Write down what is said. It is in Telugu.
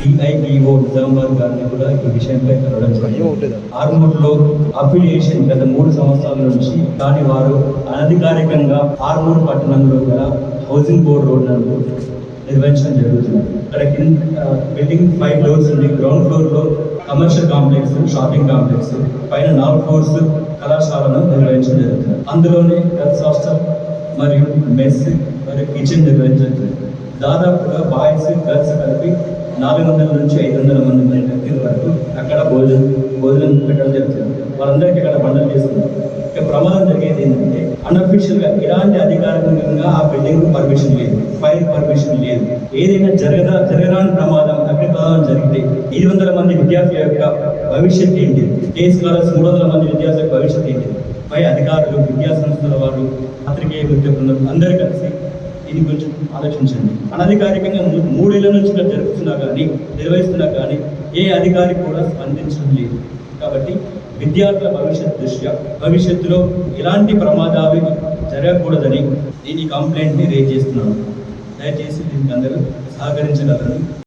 డిఐఈఓ నిజామాబాద్ గారిని కూడా ఈ విషయంపై కలవడం జరిగింది ఆర్మూర్లో అఫిలియేషన్ గత మూడు సంవత్సరాల నుంచి కానీ వారు అనధికారికంగా ఆర్మూర్ పట్టణంలో గల హౌసింగ్ బోర్డ్ రోడ్ నిర్వహించడం జరుగుతుంది. ఇక్కడ బిల్డింగ్ ఫైవ్ ఫ్లోర్స్ ఉంది. గ్రౌండ్ ఫ్లోర్లో కమర్షియల్ కాంప్లెక్స్ షాపింగ్ కాంప్లెక్స్ పైన నాలుగు ఫ్లోర్స్ కళాశాలను నిర్వహించడం జరుగుతుంది. అందులోనే గర్ల్స్ హాస్టల్ మరియు మెస్ మరియు కిచెన్ నిర్వహించడం జరుగుతుంది. దాదాపుగా బాయ్స్ గర్ల్స్ కలిపి నాలుగు వందల నుంచి ఐదు వందల మంది వ్యక్తుల వరకు అక్కడ భోజనం భోజనం పెట్టడం జరుగుతుంది. వాళ్ళందరికీ అక్కడ బండలు చేస్తున్నారు ఇక ప్రమాదం జరిగేది ఏంటంటే అన్అఫీషియల్గా ఎలాంటి అధికారికంగా ఆ బిల్డింగ్ పర్మిషన్ లేదు. ఫైర్ పర్మిషన్ లేదు. ఏదైనా జరగదా జరగరాని ప్రమాదం అగ్ని ప్రమాదం జరిగితే ఐదు వందల మంది విద్యార్థుల యొక్క భవిష్యత్ ఏంటి? డే స్కాలర్స్ మూడు వందల మంది విద్యార్థుల యొక్క భవిష్యత్ ఏంటి? పై అధికారులు విద్యా సంస్థల వారు పత్రికేయ విద్యార్థులు అందరూ కలిసి దీని గురించి ఆలోచించండి. అనధికారికంగా మూడేళ్ళ నుంచి జరుపుతున్నా కానీ నిర్వహిస్తున్నా కానీ ఏ అధికారి కూడా స్పందించడం లేదు. కాబట్టి విద్యార్థుల భవిష్యత్ దృష్ట్యా భవిష్యత్తులో ఎలాంటి ప్రమాదాలు జరగకూడదని దీని కంప్లైంట్ని రేజ్ చేస్తున్నాను. దయచేసి దీనికి అందరూ సహకరించగలరని